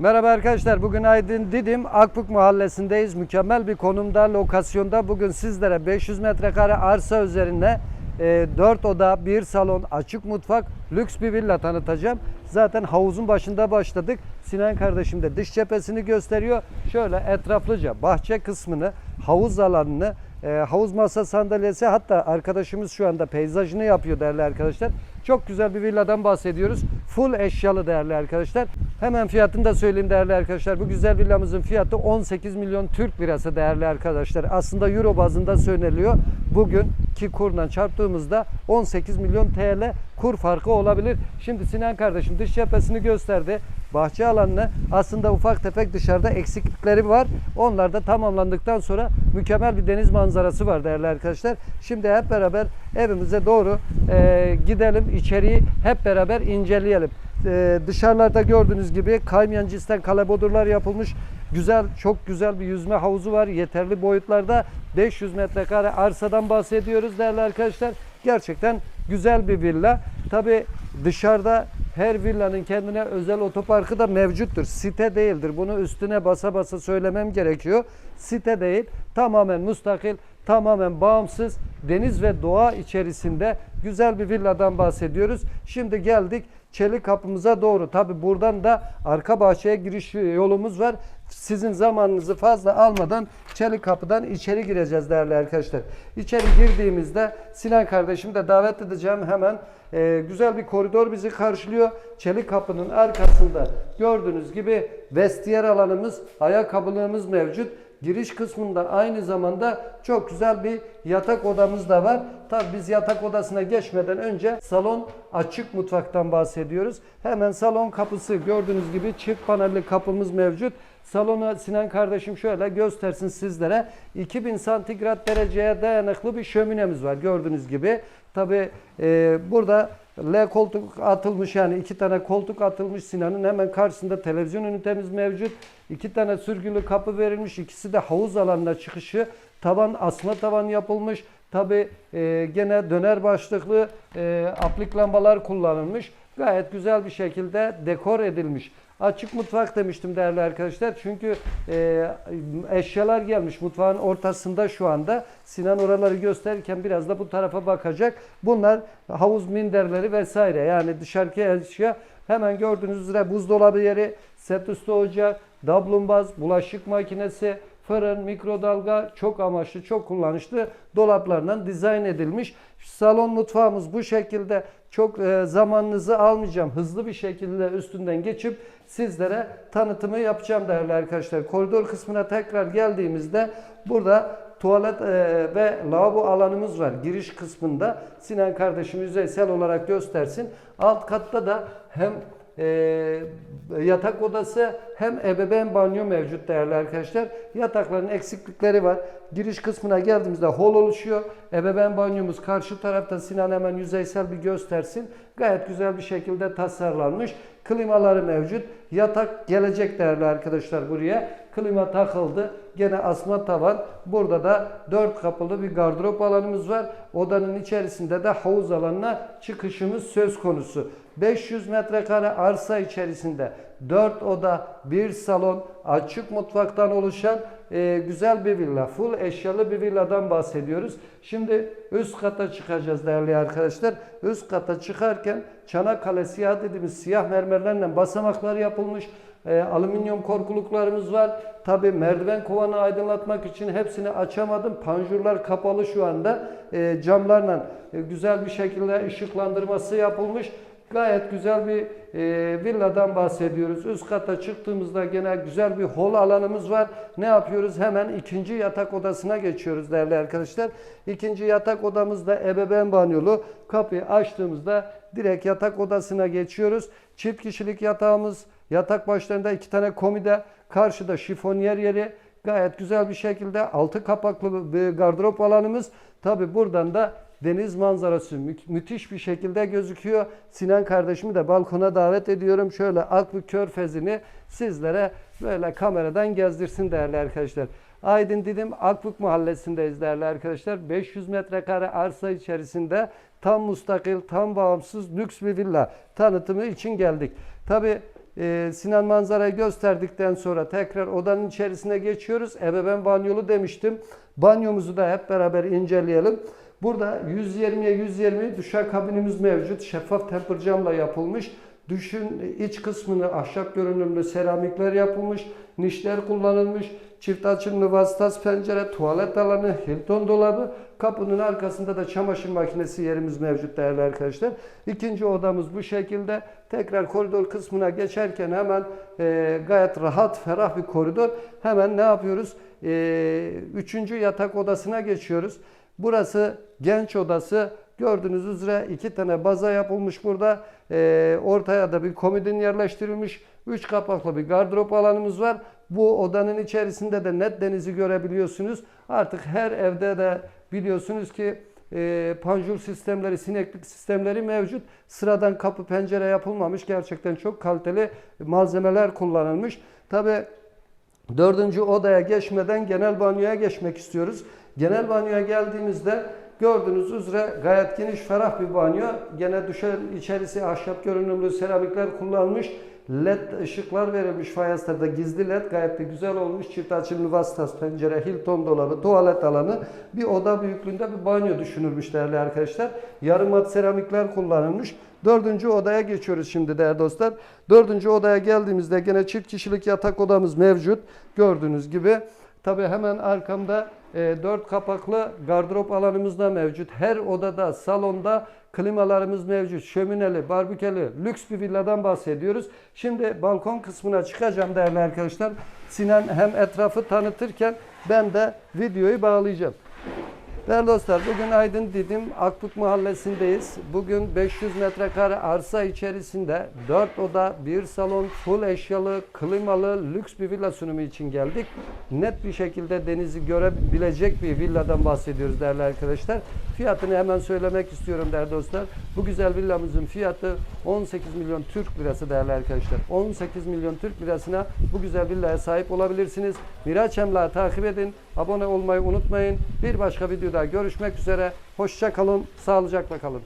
Merhaba arkadaşlar. Bugün Aydın Didim Akbuk Mahallesi'ndeyiz. Mükemmel bir konumda, lokasyonda. Bugün sizlere 500 metrekare arsa üzerinde 4 oda, 1 salon, açık mutfak, lüks bir villa tanıtacağım. Zaten havuzun başında başladık. Sinan kardeşim de dış cephesini gösteriyor. Şöyle etraflıca bahçe kısmını, havuz alanını, e, havuz masa sandalyesi hatta arkadaşımız şu anda peyzajını yapıyor değerli arkadaşlar. Çok güzel bir villadan bahsediyoruz. Full eşyalı değerli arkadaşlar. Hemen fiyatını da söyleyeyim değerli arkadaşlar. Bu güzel villamızın fiyatı 18 milyon Türk lirası değerli arkadaşlar. Aslında euro bazında söyleniyor. Bugün ki kurdan çarptığımızda 18 milyon TL kur farkı olabilir. Şimdi Sinan kardeşim dış cephesini gösterdi. Bahçe alanını aslında ufak tefek dışarıda eksiklikleri var. Onlar da tamamlandıktan sonra mükemmel bir deniz manzarası var değerli arkadaşlar. Şimdi hep beraber evimize doğru e, gidelim. içeriği hep beraber inceleyelim. E, dışarılarda gördüğünüz gibi kaymayan cinsten kalebodurlar yapılmış. Güzel, çok güzel bir yüzme havuzu var. Yeterli boyutlarda 500 metrekare arsadan bahsediyoruz değerli arkadaşlar. Gerçekten güzel bir villa. Tabi dışarıda her villanın kendine özel otoparkı da mevcuttur. Site değildir. Bunu üstüne basa basa söylemem gerekiyor. Site değil. Tamamen müstakil, tamamen bağımsız deniz ve doğa içerisinde güzel bir villadan bahsediyoruz. Şimdi geldik Çelik kapımıza doğru. Tabi buradan da arka bahçeye giriş yolumuz var. Sizin zamanınızı fazla almadan Çelik kapıdan içeri gireceğiz değerli arkadaşlar. İçeri girdiğimizde Sinan kardeşim de davet edeceğim hemen. Ee, güzel bir koridor bizi karşılıyor. Çelik kapının arkasında gördüğünüz gibi vestiyer alanımız, ayakkabılığımız mevcut. Giriş kısmında aynı zamanda çok güzel bir yatak odamız da var. Tabi biz yatak odasına geçmeden önce salon açık mutfaktan bahsediyoruz. Hemen salon kapısı gördüğünüz gibi çift panelli kapımız mevcut. Salonu Sinan kardeşim şöyle göstersin sizlere. 2000 santigrat dereceye dayanıklı bir şöminemiz var gördüğünüz gibi. Tabi e, burada L koltuk atılmış yani iki tane koltuk atılmış Sinan'ın hemen karşısında televizyon ünitemiz mevcut. İki tane sürgülü kapı verilmiş. İkisi de havuz alanına çıkışı. Tavan asma tavan yapılmış. Tabi e, gene döner başlıklı e, aplik lambalar kullanılmış. Gayet güzel bir şekilde dekor edilmiş. Açık mutfak demiştim değerli arkadaşlar. Çünkü e, eşyalar gelmiş mutfağın ortasında şu anda. Sinan oraları gösterirken biraz da bu tarafa bakacak. Bunlar havuz minderleri vesaire. Yani dışarıki eşya hemen gördüğünüz üzere buzdolabı yeri, set üstü ocak, dablumbaz, bulaşık makinesi, fırın, mikrodalga çok amaçlı, çok kullanışlı dolaplarından dizayn edilmiş. Salon mutfağımız bu şekilde çok e, zamanınızı almayacağım. Hızlı bir şekilde üstünden geçip sizlere tanıtımı yapacağım değerli arkadaşlar. Koridor kısmına tekrar geldiğimizde burada tuvalet e, ve lavabo alanımız var. Giriş kısmında Sinan kardeşim yüzeysel olarak göstersin. Alt katta da hem e, yatak odası hem ebeveyn banyo mevcut değerli arkadaşlar. Yatakların eksiklikleri var. Giriş kısmına geldiğimizde hol oluşuyor. Ebeveyn banyomuz karşı tarafta Sinan hemen yüzeysel bir göstersin. Gayet güzel bir şekilde tasarlanmış. Klimaları mevcut. Yatak gelecek değerli arkadaşlar buraya. Klima takıldı. Gene asma tavan. Burada da dört kapılı bir gardırop alanımız var. Odanın içerisinde de havuz alanına çıkışımız söz konusu. 500 metrekare arsa içerisinde 4 oda, 1 salon, açık mutfaktan oluşan e, güzel bir villa. Full eşyalı bir villadan bahsediyoruz. Şimdi üst kata çıkacağız değerli arkadaşlar. Üst kata çıkarken Çanakkale siyah dediğimiz siyah mermerlerle basamaklar yapılmış. E, alüminyum korkuluklarımız var. Tabi merdiven kovanı aydınlatmak için hepsini açamadım. Panjurlar kapalı şu anda. E, camlarla e, güzel bir şekilde ışıklandırması yapılmış. Gayet güzel bir e, villadan bahsediyoruz. Üst kata çıktığımızda gene güzel bir hol alanımız var. Ne yapıyoruz? Hemen ikinci yatak odasına geçiyoruz değerli arkadaşlar. İkinci yatak odamızda ebeveyn banyolu. Kapıyı açtığımızda direkt yatak odasına geçiyoruz. Çift kişilik yatağımız, yatak başlarında iki tane komide, karşıda şifonyer yeri. Gayet güzel bir şekilde altı kapaklı bir gardırop alanımız. Tabi buradan da deniz manzarası mü- müthiş bir şekilde gözüküyor. Sinan kardeşimi de balkona davet ediyorum. Şöyle Akbük Körfezi'ni sizlere böyle kameradan gezdirsin değerli arkadaşlar. Aydın Didim Akbük Mahallesi'ndeyiz değerli arkadaşlar. 500 metrekare arsa içerisinde tam mustakil, tam bağımsız lüks bir villa tanıtımı için geldik. Tabi e, Sinan manzarayı gösterdikten sonra tekrar odanın içerisine geçiyoruz. Ebeveyn banyolu demiştim. Banyomuzu da hep beraber inceleyelim. Burada 120'ye 120 duşakabinimiz mevcut. Şeffaf temper camla yapılmış. Düşün iç kısmını ahşap görünümlü seramikler yapılmış. Nişler kullanılmış. Çift açımlı vasıtas pencere, tuvalet alanı, Hilton dolabı. Kapının arkasında da çamaşır makinesi yerimiz mevcut değerli arkadaşlar. İkinci odamız bu şekilde. Tekrar koridor kısmına geçerken hemen e, gayet rahat, ferah bir koridor. Hemen ne yapıyoruz? E, üçüncü yatak odasına geçiyoruz. Burası genç odası. Gördüğünüz üzere iki tane baza yapılmış burada. Ee, ortaya da bir komodin yerleştirilmiş. Üç kapaklı bir gardırop alanımız var. Bu odanın içerisinde de net denizi görebiliyorsunuz. Artık her evde de biliyorsunuz ki e, panjur sistemleri, sineklik sistemleri mevcut. Sıradan kapı pencere yapılmamış. Gerçekten çok kaliteli malzemeler kullanılmış. Tabi Dördüncü odaya geçmeden genel banyoya geçmek istiyoruz. Genel banyoya geldiğimizde gördüğünüz üzere gayet geniş, ferah bir banyo. Gene düşen içerisi ahşap görünümlü seramikler kullanılmış. LED ışıklar verilmiş fayanslarda gizli led gayet de güzel olmuş. Çift açımlı vasıtas pencere, Hilton dolabı, tuvalet alanı bir oda büyüklüğünde bir banyo düşünülmüş değerli arkadaşlar. Yarım mat seramikler kullanılmış. Dördüncü odaya geçiyoruz şimdi değerli dostlar. Dördüncü odaya geldiğimizde gene çift kişilik yatak odamız mevcut. Gördüğünüz gibi. Tabi hemen arkamda e, dört kapaklı gardırop alanımız da mevcut. Her odada, salonda klimalarımız mevcut. Şömineli, barbükeli, lüks bir villadan bahsediyoruz. Şimdi balkon kısmına çıkacağım değerli arkadaşlar. Sinan hem etrafı tanıtırken ben de videoyu bağlayacağım. Değerli dostlar bugün Aydın Didim Akbük Mahallesi'ndeyiz. Bugün 500 metrekare arsa içerisinde 4 oda, 1 salon, full eşyalı, klimalı, lüks bir villa sunumu için geldik. Net bir şekilde denizi görebilecek bir villadan bahsediyoruz değerli arkadaşlar. Fiyatını hemen söylemek istiyorum değerli dostlar. Bu güzel villamızın fiyatı 18 milyon Türk lirası değerli arkadaşlar. 18 milyon Türk lirasına bu güzel villaya sahip olabilirsiniz. Miraç Emlak'ı takip edin. Abone olmayı unutmayın. Bir başka videoda görüşmek üzere. Hoşça kalın, sağlıcakla kalın.